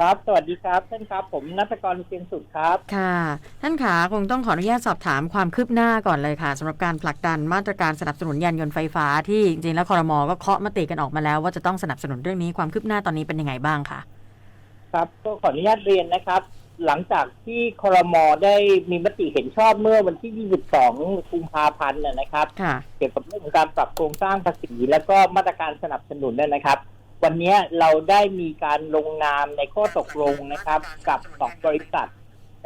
ครับ สวัสดีครับท่านครับ ผมนัทกรเชียงสุดครับ ค่ะ ท่านขาคงต้องขออนุญาตสอบถามความคืบหน้าก่อนเลยค่ะสำหรับการผลักดันมาตรการสนับสนุนยานยนต์ไฟฟ้าที่จริงๆแล้วคอรมอก็เคาะมติกันออกมาแล้ว ว่าจะต้องสนับสนุนเรื่องนี้ความคืบหน้าตอนนี้เป็นยังไงบ้างคะครับก็ขออนุญาตเรียนนะครับ หลังจากที่ครมได้มีมติเห็นชอบเมื่อวันที่ 22 กุมภาพันธ์นะนะครับค่ะเกี่ยวกับเรื่องของการปรับโครงสร้างภาษีแล้วก็มาตรการสนับสนุนเนี่ยนะครับ วันนี้เราได้มีการลงนามในข้อตกลงนะครับ กับสองบริษัท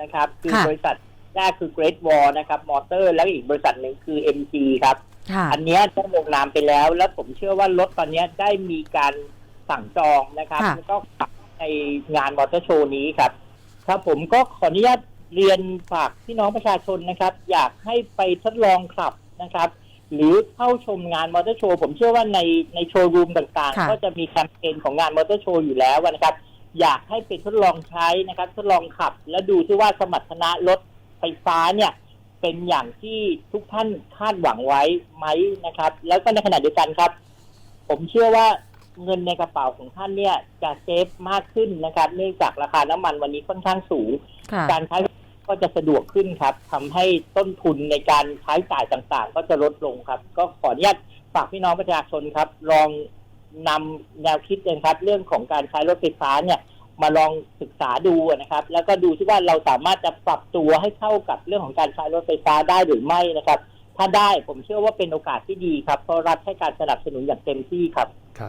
นะครับ คือค่ะบริษัทแรกคือ Great Wall นะครับ มอเตอร์ แล้วอีกบริษัทหนึ่งคือ MG ครับค่ะอันเนี้ยได้ลงนามไปแล้ว แล้วผมเชื่อว่ารถตอนเนี้ยได้มีการสั่งจองนะครับค่ะแล้วก็ขับในงานมอเตอร์โชว์นี้ครับ ครับผมก็ขออนุญาตเรียนฝากพี่น้องประชาชนนะครับ อยากให้ไปทดลองขับนะครับ หรือเข้าชมงานมอเตอร์โชว์ผมเชื่อว่าในในโชว์รูมต่างค่ะ ๆ ก็จะมีแคมเปญของงานมอเตอร์โชว์อยู่แล้วนะครับ อยากให้ไปทดลองใช้นะครับ ทดลองขับ และดูที่ว่าสมรรถนะรถไฟฟ้าเนี่ย เป็นอย่างที่ทุกท่านคาดหวังไว้ไหมนะครับ แล้วก็ในขณะเดียวกันครับ ผมเชื่อว่าเงินในกระเป๋าของท่านเนี่ยจะเซฟมากขึ้นนะครับ เนื่องจากราคาน้ำมันวันนี้ค่อนข้างสูง ค่ะ การใช้ ก็จะสะดวกขึ้นครับทำให้ต้นทุนในการใช้จ่ายต่างๆ ก็จะลดลงครับ ก็ขออนุญาตฝากพี่น้องประชาชนครับ ลองนำแนวคิดเลยครับ เรื่องของการใช้รถไฟฟ้าเนี่ยมาลองศึกษาดูนะครับ แล้วก็ดูที่ว่าเราสามารถจะปรับตัวให้เข้ากับเรื่องของการใช้รถไฟฟ้าได้หรือไม่นะครับ ถ้าได้ผมเชื่อว่าเป็นโอกาสที่ดีครับเพราะรัฐให้การสนับสนุนอย่างเต็มที่ครับครับ